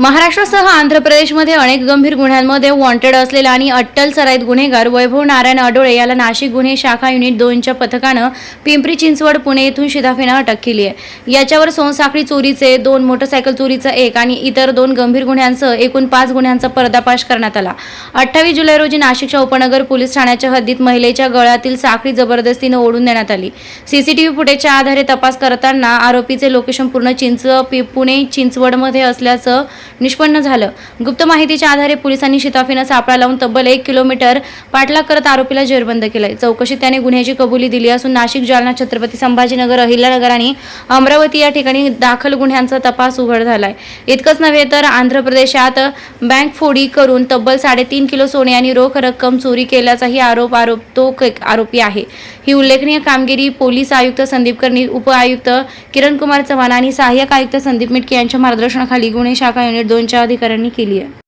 महाराष्ट्रासह आंध्र प्रदेशमध्ये अनेक गंभीर गुन्ह्यांमध्ये वॉन्टेड असलेला आणि अट्टल सराईत गुन्हेगार वैभव नारायण अडोळे याला नाशिक गुन्हे शाखा युनिट दोनच्या पथकानं पिंपरी चिंचवड पुणे येथून शिदाफेनं अटक केली आहे. याच्यावर सोनसाखळी चोरीचे दोन मोटरसायकल चोरीचा एक आणि इतर दोन गंभीर गुन्ह्यांसह एकूण पाच गुन्ह्यांचा पर्दापाश करण्यात आला. अठ्ठावीस जुलै रोजी नाशिकच्या उपनगर पोलीस ठाण्याच्या हद्दीत महिलेच्या गळ्यातील साखळी जबरदस्तीनं ओढून देण्यात आली. सीसीटीव्ही फुटेजच्या आधारे तपास करताना आरोपीचे लोकेशन पूर्ण चिंच पि- पुणे चिंचवडमध्ये असल्याचं निष्पन्न झालं. गुप्त माहितीच्या आधारे पोलिसांनी शिताफीनं सापळा लावून तब्बल एक किलोमीटर पाठलाग करत आरोपीला जेरबंद केलंय. चौकशीत त्याने गुन्ह्याची कबुली दिली असून नाशिक जालना छत्रपती संभाजीनगर अहिल्यानगर आणि अमरावती या ठिकाणी दाखल गुन्ह्यांचा तपास उघड झालाय. इतकंच नव्हे तर आंध्र प्रदेशात बँक फोडी करून तब्बल साडेतीन किलो सोने आणि रोख रक्कम चोरी केल्याचाही आरोप आरोप तो आरोपी आहे. ही उल्लेखनीय कामगिरी पोलीस आयुक्त संदीप कर्णी उपआयुक्त किरण कुमार चव्हाण आणि सहाय्यक आयुक्त संदीप मिटके यांच्या मार्गदर्शनाखाली गुन्हे शाखा दोनच्या अधिकाऱ्यांनी केली आहे.